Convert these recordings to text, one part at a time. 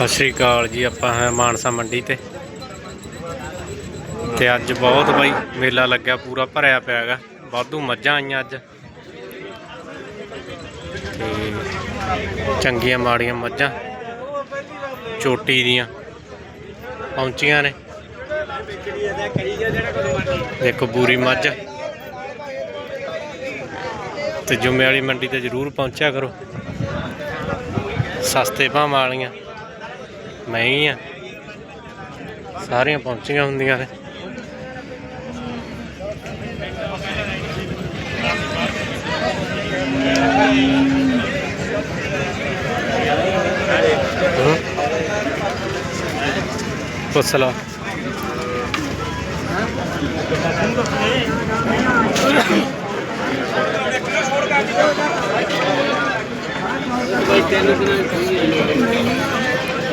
ਸਤਿ ਸ਼੍ਰੀ ਅਕਾਲ ਜੀ, ਆਪਾਂ ਹੈ ਮਾਨਸਾ ਮੰਡੀ ਤੇ। ਤੇ ਅੱਜ ਬਹੁਤ ਬਾਈ, ਮੇਲਾ ਲੱਗਿਆ, ਪੂਰਾ ਭਰਿਆ ਪਿਆ ਹੈਗਾ ਵਾਧੂ ਮੱਝਾਂ ਆਈਆਂ ਅੱਜ। ਤੇ ਚੰਗੀਆਂ ਮਾੜੀਆਂ ਮੱਝਾਂ, ਚੋਟੀ ਦੀਆਂ ਪਹੁੰਚੀਆਂ ਨੇ। ਦੇਖੋ ਬੂਰੀ ਮੱਝ। ਤੇ ਜੁਮੇ ਵਾਲੀ ਮੰਡੀ ਤੇ ਜ਼ਰੂਰ ਪਹੁੰਚਿਆ ਕਰੋ। ਸਸਤੇ ਭਾਵਾਂ ਵਾਲੀਆਂ। ਮੈਂ ਹੀ ਆ। ਸਾਰੀਆਂ ਪਹੁੰਚੀਆਂ ਹੁੰਦੀਆਂ ਨੇ। ਹਮ? ਪੁੱਛ ਲਾ।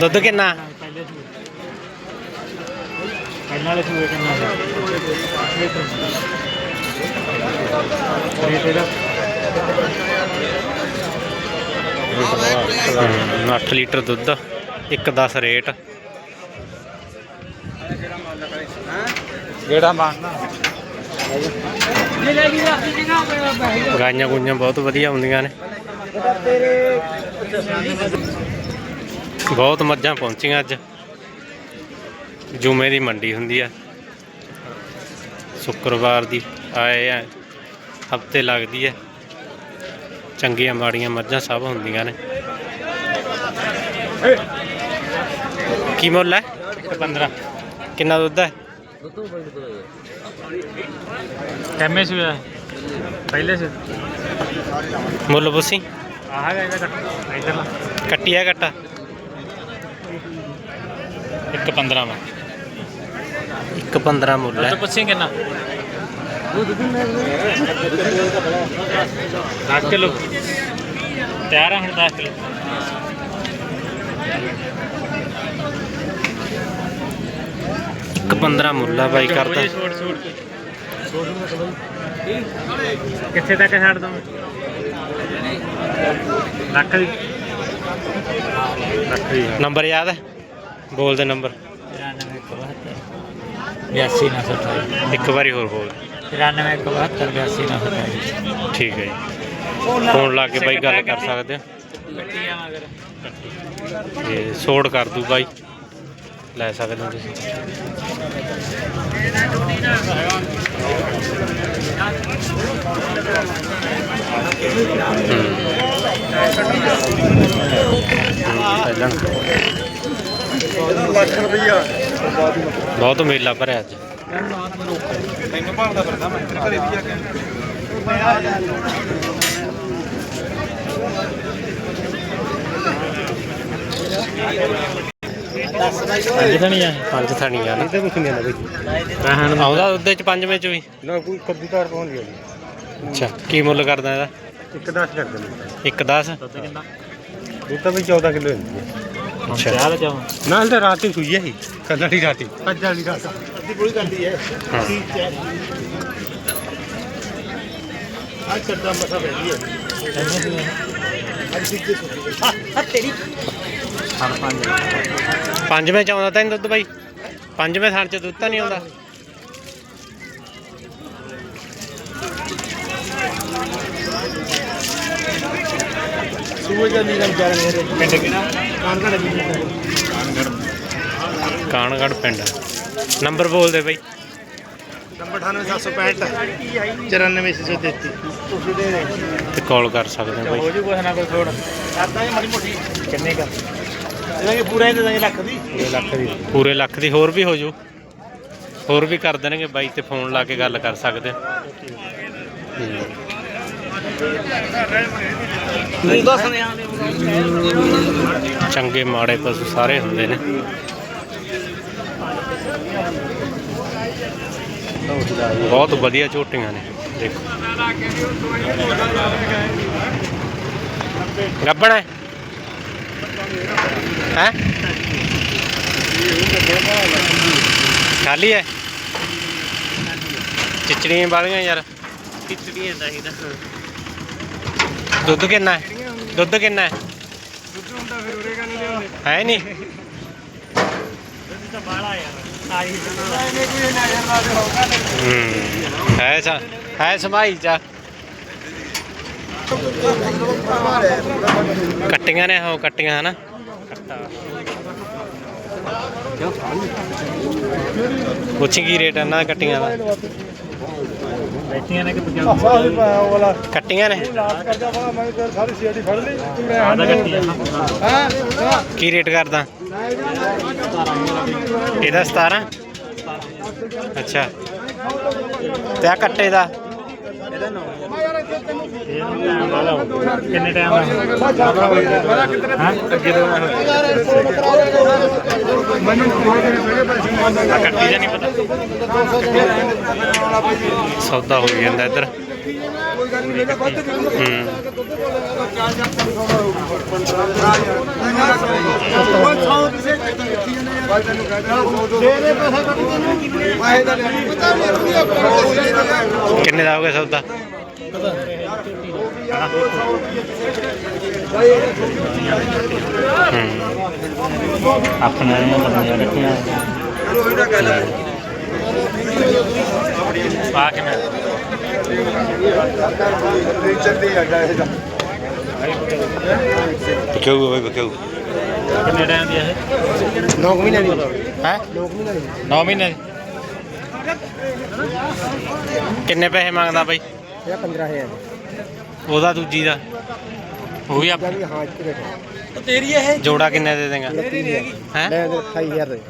ਦੁੱਧ ਕਿੰਨਾ? ਪਹਿਲਾਂ ਵਾਲੇ ਸੂਏ ਕਿੰਨਾ ਸੀ ਰੇਟ ਇਹਦਾ 8 ਲੀਟਰ ਦੁੱਧ 1.10 ਰੇਟ। ਜਿਹੜਾ ਮਾਰਨਾ ਗਾਈਆਂ ਗੁਈਆਂ ਬਹੁਤ ਵਧੀਆ ਹੁੰਦੀਆਂ ਨੇ। ਬਹੁਤ ਮੱਝਾਂ ਪਹੁੰਚੀਆਂ ਅੱਜ। ਜੁਮੇ ਦੀ ਮੰਡੀ ਹੁੰਦੀ ਆ। ਸ਼ੁੱਕਰਵਾਰ ਦੀ ਆਏ ਆ। ਹਫ਼ਤੇ ਲੱਗਦੀ ਹੈ ਚੰਗੀਆਂ ਮਾੜੀਆਂ ਮੱਝਾਂ ਸਭ ਹੁੰਦੀਆਂ ਨੇ। ਕੀ ਮੁੱਲ ਹੈ? 15 ਕਿੰਨਾ ਦੁੱਧ ਹੈ? ਕਿੰਨੇ ਸੂਏ ਪਹਿਲੇ ਸੇ ਮੁੱਲ ਪੁੱਛੀ। ਆਹ ਗਾ ਇਹਦਾ ਕੱਟ ਇਧਰਲਾ। ਕੱਟੀ ਆ ਕੱਟਾ ਇੱਕ 15 ਵਾ ਇੱਕ 15 ਮੁੱਲ ਹੈ। ਤੂੰ ਪੁੱਛੀ ਕਿੰਨਾ? 10 ਕਿਲੋ। ਤਿਆਰ ਆ ਹੁਣ 10 ਕਿਲੋ। ਇੱਕ 15 ਮੁੱਲ ਆ ਬਾਈ ਕਰਦਾ। ਛੋੜ ਛੋੜ। ਕੇ ਕਿੱਥੇ ਤੱਕ ਛੱਡ ਦਵਾਂ? ਲੱਖ ਦੀ ਲੱਖ ਦੀ ਨੰਬਰ ਯਾਦ ਹੈ? ਬੋਲ ਦੇ ਨੰਬਰ। 82 ਨਾ ਸੱਠ ਇੱਕ ਵਾਰੀ ਹੋਰ ਬੋਲ। 93 72 82 ਨਾ ਸੱਠ ਠੀਕ ਹੈ ਜੀ। ਫੋਨ ਲਾ ਕੇ ਬਾਈ ਗੱਲ ਕਰ ਸਕਦੇ ਆ ਤੇ ਸੋੜ ਕਰ ਦੂ ਬਾਈ। ਲੈ ਸਕਦੇ ਹੋ ਤੁਸੀਂ। ਹੂੰ। ਪਹਿਲਾਂ ਲੱਖ ਰੁਪਈਆ ਬਹੁਤ ਮੇਲਾ ਭਰਿਆ ਅੱਜ। ਤੈਨੂੰ ਭਾਲਦਾ ਫਿਰਦਾ ਮੈਂ ਤੇਰੇ ਘਰੇ ਵੀ ਆ। ਕੇ ਅੱਜ ਤਾਂ ਨਹੀਂ ਆ ਪੰਜ ਥਾਣੀਆਂ ਨੇ ਕੁਛ ਨਹੀਂ ਆਉਂਦਾ ਬਈ। ਰਹਿਣ ਆਉਂਦਾ ਉਹਦੇ ਚ ਪੰਜਵੇਂ ਚ ਵੀ ਨਾ ਕੋਈ ਕਬੂਤਰ ਪਹੁੰਚ ਗਿਆ ਅੱਛਾ ਕੀ ਮੁੱਲ ਕਰਦਾ ਇਹਦਾ? ਇੱਕ 10 ਕਰ ਦਿੰਦੇ ਇੱਕ 10 ਦੁੱਧ ਕਿੰਨਾ ਦੁੱਧ ਤਾਂ ਵੀ 14 ਕਿਲੋ ਹੁੰਦੀ ਹੈ ਅੱਛਾ। ਚਾਹ ਜਾਵਾਂ ਨਾਲ ਤਾਂ ਰਾਤ ਹੀ ਸੂਈ ਹੈ ਹੀ ਕੱਲ ਵਾਲੀ ਰਾਤੀ ਅੱਜ ਵਾਲੀ ਰਾਤ। ਅੱਧੀ ਪੂਰੀ ਕਰਦੀ ਹੈ। ਹਾਂ। ਅੱਜ ਸਰਦਾ ਮਸਾ ਬੈਠੀ ਹੈ। ਅੱਜ ਸਿੱਧੇ ਸੁੱਤੀ ਹਾਂ ਤੇਰੀ। ਹਰ ਪੰਜ। ਪੰਜਵੇਂ ਚ ਆਉਂਦਾ ਤਾਂ ਨਹੀਂ ਦੁੱਧ ਬਾਈ? ਪੰਜਵੇਂ ਥਾਣ ਚ ਦੁੱਧ ਤਾਂ ਨਹੀਂ ਆਉਂਦਾ? ਕਰ ਪਿੰਡ ਕਿਹੜਾ? ਕਾਨਗੜ। ਜੀ ਕਾਨਗੜ ਪਿੰਡ। ਨੰਬਰ ਬੋਲ ਦੇ ਬਾਈ। ਨੰਬਰ 98765 94633 ਤੁਸੀਂ ਦੇ ਦੇ ਤੇ ਕਾਲ ਕਰ ਸਕਦੇ ਹੋ ਹੋ ਬਾਈ ਜੂ ਕੁਛ ਨਾ ਕੋਈ ਥੋੜ ਕਰਦਾ ਜੀ ਮਾੜੀ ਮੋਟੀ। ਕਿੰਨੇ ਦਾ ਇਹਨਾਂ ਦੀ ਪੂਰਾ ਹੀ ਦੇ ਲੱਖ ਦੀ। ਲੱਖ ਦੀ। ਪੂਰੇ ਲੱਖ ਦੀ ਹੋਰ ਵੀ ਹੋ ਜੂ। ਹੋਰ ਵੀ ਕਰ ਦੇਣਗੇ ਬਾਈ ਤੇ ਫੋਨ ਲਾ ਕੇ ਗੱਲ ਕਰ ਸਕਦੇ ਹੋ। ਤੂੰ ਦੱਸ ਚੰਗੇ ਮਾੜੇ ਪਸ਼ੂ ਸਾਰੇ ਹੁੰਦੇ ਨੇ। ਬਹੁਤ ਵਧੀਆ ਝੋਟੀਆਂ ਨੇ ਦੇਖੋ। ਗੱਬਣ ਹੈ? ਹੈ? ਖਾਲੀ ਹੈ? ਚਿਚੜੀਆਂ ਵਾਲੀਆਂ ਯਾਰ। ਖਿਚੜੀਆਂ ਦਾ ਇਹਦਾ ਦੁੱਧ ਕਿੰਨਾ ਹੈ? ਦੁੱਧ ਕਿੰਨਾ ਹੈ? ਦੁੱਧ ਹੁੰਦਾ ਫਿਰ ਉਰੇ ਕੰਨ ਲਿਆਉਂਦੇ? ਹੈ ਨਹੀਂ। ਤਾਂ ਬਾਲਾ ਯਾਰ। ਆਈ ਇਹਨੇ ਕੋਈ ਨਜ਼ਰ ਲਾ ਦੇ ਹੋਗਾ ਹੂੰ। ਹੈ ਸਾ ਹੈ ਸਮਾਈ ਚਾ। ਕੱਟੀਆਂ ਨੇ ਹੋ ਕੱਟੀਆਂ ਹਨਾ। ਪੁੱਛੀ ਕੀ ਰੇਟ ਆ ਨਾ ਕੱਟੀਆਂ ਦਾ। ਬੈਠੀਆਂ ਨੇ ਕਿ ਸਾਹ ਵੀ ਪਾਇਆ ਉਹ ਵਾਲਾ ਕੱਟੀਆਂ ਨੇ। ਲਾਸ ਕਰਦਾ ਵਾ ਮੈਂ ਤਾਂ ਸਾਰੀ ਸੀਆਡੀ ਫੜ ਲਈ ਤੂੰ ਲੈ ਆਦਾ ਹਾਂ ਕੀ ਰੇਟ ਕਰਦਾ? ਇਹਦਾ 17 ਅੱਛਾ। ਤੇ ਆ ਕੱਟੇ ਦਾ? ਕਿੰਨੇ ਟਾਈਮ ਦਾ ਹਾਂ? ਅੱਗੇ ਤੋਂ ਮੈਨੂੰ ਕੱਟੀ ਦਾ ਨਹੀਂ ਪਤਾ। ਸੌਦਾ ਹੋ ਜਾਂਦਾ ਇੱਧਰ। ਕੋਈ ਗੱਲ ਨਹੀਂ ਮੇਰਾ ਵੱਧ ਹੂੰ। ਦੇ ਪੈਸਾ ਕੱਢ ਤੈਨੂੰ ਪੈਸੇ ਦਾ ਲੈਣੀ ਪਤਾ ਨਹੀਂ। ਵਧੀਆ ਕਿੰਨੇ ਦਾ ਹੋ ਗਿਆ ਸੌਦਾ ਹੂੰ ਆਪਣਾ ਇਹ ਬੰਦੀਆਂ ਰੱਖੀਆਂ ਪਾ ਕੇ ਮੈਂ ਜਾਏ ਦਾ ਬਕਿਉ ਹੋਵੇ ਬਕਿਉ ਕਿੰਨੇ ਟਾਈਮ ਦੀ ਇਹ? 9 ਮਹੀਨੇ ਦੀ। ਹੈ? 9 ਮਹੀਨੇ ਦੀ। 9 ਮਹੀਨੇ ਕਿੰਨੇ ਪੈਸੇ ਮੰਗਦਾ ਬਾਈ? ਇਹ 15000 ਉਹਦਾ ਦੂਜੀ ਦਾ। ਉਹ ਵੀ ਆਪ ਹਾਂ ਇੱਕ ਰੇਟ ਤੇਰੀ ਇਹ? ਜੋੜਾ ਕਿੰਨੇ ਦੇ ਦੇਗਾ? ਹੈ? ਲੈ ਦੇ 28000 ਦੇ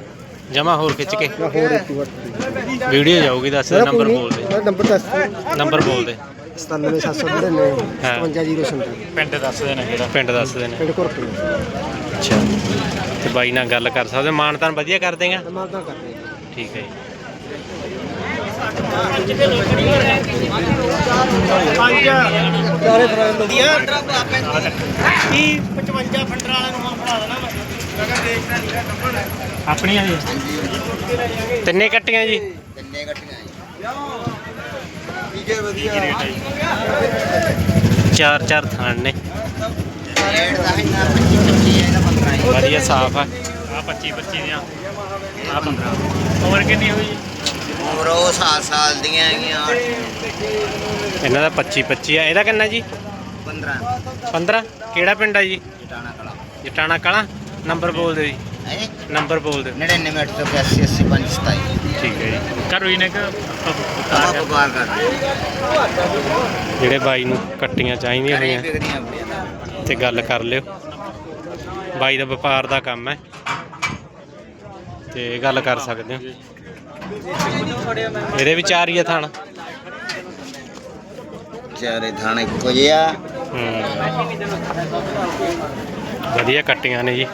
ਜਮਾ ਹੋਰ ਖਿੱਚ ਕੇ। ਹੋਰ ਇੱਕ ਵੀਡੀਓ ਜਾਊਗੀ ਦੱਸ ਦੇ ਨੰਬਰ ਬੋਲ ਦੇ ਨੰਬਰ ਦੱਸ ਨੰਬਰ ਬੋਲ ਦੇ 97799 ਹਾਂ। 550 ਪਿੰਡ ਦੱਸ ਦੇਣਾ ਕਿਹੜਾ? ਪਿੰਡ ਦੱਸ ਦੇ ਨੇ। ਪਿੰਡ ਕੋਰਪੇ ਅੱਛਾ। ਤੇ ਬਾਈ ਨਾਲ ਗੱਲ ਕਰ ਸਕਦੇ ਮਾਨਤਾਨ ਵਧੀਆ ਕਰ ਦੇਗਾ ਮਾਰਦਾ ਕਰਦੇ ਹਾਂ। ਠੀਕ ਹੈ ਜੀ। ਚਾਰੇ ਫਰਾਂ ਵਧੀਆ ਕੀ 55 ਫੰਡਰ ਵਾਲਿਆਂ ਨੂੰ ਫੜਾ ਦੇਣਾ ਆਪਣੀਆਂ ਦੀ ਤਿੰਨੇ ਕੱਟੀਆਂ ਜੀ। ਤਿੰਨੇ ਗੱਡੀਆਂ ਠੀਕ ਹੈ ਵਧੀਆ ਜੀ। ਚਾਰ ਚਾਰ ਥਾਣ ਨੇ। ਰੇਟ ਦਾ ਹੈ ਨਾ 25 25 ਹੈ ਨਾ 15 ਹੈ। ਵਧੀਆ ਸਾਫ਼ ਆ। ਆ 25 25 ਦੀਆਂ। ਆ 15 ਉਮਰ ਕਿੰਨੀ ਹੋਈ? ਉਮਰ ਉਹ ਸਾਲ ਸਾਲ ਦੀਆਂ ਹੈਗੀਆਂ। ਇਹਨਾਂ ਦਾ 25 25 ਆ। ਇਹਦਾ ਕਿੰਨਾ ਜੀ? 15 15 ਕਿਹੜਾ ਪਿੰਡ ਆ ਜੀ? ਜਟਾਣਾ ਕਲਾ। ਜਟਾਣਾ ਕਲਾਂ। ਨੰਬਰ ਬੋਲ ਦਿਓ ਜੀ। ਹੈ? ਨੰਬਰ ਬੋਲ ਦਿਓ। 99 ਤੋਂ 85 80 527 ਠੀਕ ਹੈ ਜੀ। ਘਰ ਹੋਈ ਨੇ ਕਿ ਆਪ ਵਪਾਰ ਕਰਦੇ ਜਿਹੜੇ ਬਾਈ ਨੂੰ ਕੱਟੀਆਂ ਚਾਹੀਦੀਆਂ ਹੋਈਆਂ ਤੇ ਗੱਲ ਕਰ ਲਿਓ। ਬਾਈ ਦਾ ਵਪਾਰ ਦਾ ਕੰਮ ਹੈ ਤੇ ਗੱਲ ਕਰ ਸਕਦੇ ਹੋ। ਇਹਦੇ ਵੀ ਚਾਰ ਹੀ ਆ ਥਾਣ। ਚਾਰੇ ਥਾਣੇ ਇੱਕੋ ਜਿਹਾ ਹੂੰ। ਵਧੀਆ ਕੱਟੀਆਂ ਨੇ ਜੀ।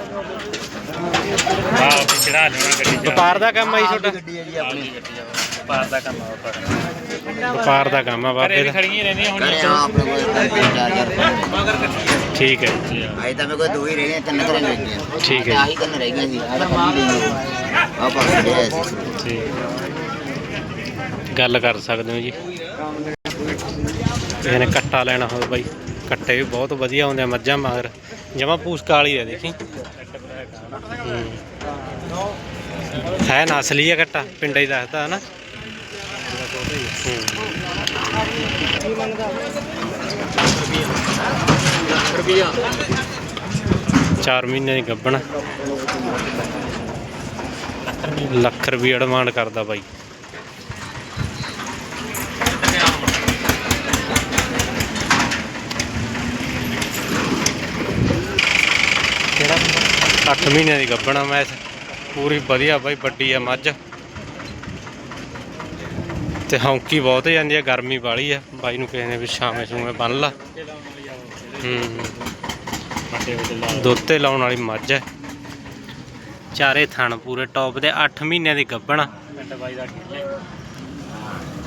ਆ ਵੀ ਚੜਾ ਲੈਣਾ ਗੱਡੀ ਚ ਵਪਾਰ ਦਾ ਕੰਮ ਆ ਜੀ ਤੁਹਾਡਾ? ਗੱਡੀ ਹੈ ਜੀ ਆਪਣੀ। ਪਾਰ ਦਾ ਕੰਮ ਆ ਵਪਾਰ ਵਪਾਰ ਦਾ ਕੰਮ ਆ ਘਰੇ ਬਾਬੇ ਵੀ ਦਾ। ਖੜੀਆਂ ਰਹਿੰਦੀਆਂ ਹੁਣ ਘਰੇ ਆ ਆਪਣੇ ਕੋਲ ਤਿੰਨ ਚਾਰ ਹਜ਼ਾਰ ਠੀਕ ਹੈ। ਅਜੇ ਤਾਂ ਮੇਰੇ ਕੋਲ ਦੋ ਹੀ ਰਹਿ ਗਏ ਤਿੰਨ ਘਰੇ ਰਹਿ ਗਈਆਂ ਠੀਕ ਹੈ। ਆਹੀ ਤਿੰਨ ਰਹਿ ਗਈਆਂ ਸੀ ਆਹ ਹੀ ਆਹ ਪਾਸੇ ਲਿਆ ਸੀ। ਗੱਲ ਕਰ ਸਕਦੇ ਹੋ ਜੀ। ਕਿਸੇ ਨੇ ਕੱਟਾ ਲੈਣਾ ਹੋਵੇ ਬਾਈ। ਕੱਟੇ ਵੀ ਬਹੁਤ ਵਧੀਆ ਆਉਂਦੇ ਆ ਮੱਝਾਂ ਮਗਰ ਜਮਾ ਪੂਸ ਕਾਲੀ ਆ ਦੇਖੀ। ਹੂੰ। ਹੈ ਨਸਲੀ ਆ ਕੱਟਾ ਪਿੰਡਾ ਹੀ ਦੱਸਦਾ, ਹਨਾ? ਰੁਪਈਆ 4 ਮਹੀਨੇ ਦੀ ਗੱਬਣ ਲੱਖ ਰੁਪਏ ਡਿਮਾਂਡ ਕਰਦਾ ਬਾਈ। ਕਿਹੜਾ 8 ਮਹੀਨਿਆਂ ਦੀ ਗੱਬਣਾ ਮੈਂ ਪੂਰੀ ਵਧੀਆ ਬਾਈ, ਵੱਡੀ ਆ ਮੱਝ। ਤੇ ਹੌਂਕੀ ਬਹੁਤ ਜਾਂਦੀ ਆ, ਗਰਮੀ ਵਾਲੀ ਆ। ਬਾਈ ਨੂੰ ਕਿਸੇ ਨੇ ਵੀ ਛਾਵੇਂ ਛੂਵੇਂ ਬੰਨ ਲਾ। ਹੂੰ। ਦੁੱਧ ਤੇ ਲਾਉਣ ਵਾਲੀ ਮੱਝ ਹੈ ਚਾਰੇ ਥਣ ਪੂਰੇ ਟੌਪ ਦੇ 8 ਮਹੀਨਿਆਂ ਦੀ ਗੱਭਣ ਆ। ਪਿੰਡ ਬਾਈ ਦਾ ਖੇਲੇ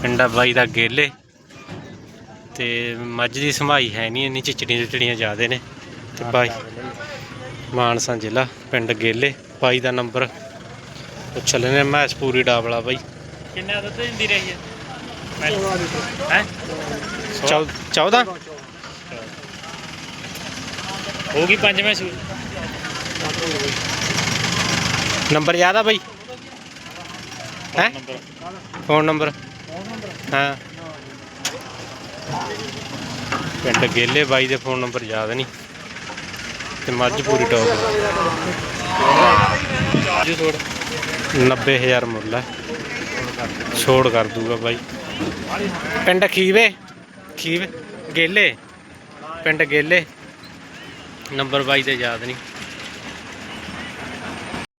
ਪਿੰਡਾ ਬਾਈ ਦਾ ਗੇਲੇ। ਤੇ ਮੱਝ ਦੀ ਸੰਭਾਈ ਹੈ ਨਹੀਂ, ਇੰਨੀ ਚਿਚੜੀਆਂ ਚਿਚੜੀਆਂ ਜ਼ਿਆਦੇ ਨੇ। ਤੇ ਬਾਈ ਮਾਨਸਾ ਜ਼ਿਲ੍ਹਾ ਪਿੰਡ ਗੇਲੇ ਬਾਈ ਦਾ ਨੰਬਰ। ਪੁੱਛ ਲੈਨੇ ਮੈਸ ਪੂਰੀ ਡਾਬਲਾ ਬਾਈ। ਕਿੰਨਾ ਦੁੱਧ ਦਿੰਦੀ ਰਹੀ ਹੈ? ਹੈ? 14 ਹੋ ਗਈ ਪੰਜਵੇਂ ਸੂ ਨੰਬਰ ਯਾਦ ਆ ਬਾਈ? ਹੈ? Phone number. ਹਾਂ। ਪਿੰਡ ਗੇਲੇ ਬਾਈ ਦੇ ਫੋਨ ਨੰਬਰ ਯਾਦ ਨਹੀਂ। ਤੇ ਮੱਝ ਪੂਰੀ ਟੌਪ ਜੀ ਛੋੜ। 90000 ਮੁੱਲ ਹੈ ਛੋੜ ਕਰ ਦੂਗਾ ਬਾਈ। ਪਿੰਡ ਖੀਵੇ ਖੀਵੇ ਗੇਲੇ। ਪਿੰਡ ਗੇਲੇ। ਨੰਬਰ ਬਾਈ ਦੇ ਯਾਦ ਨਹੀਂ।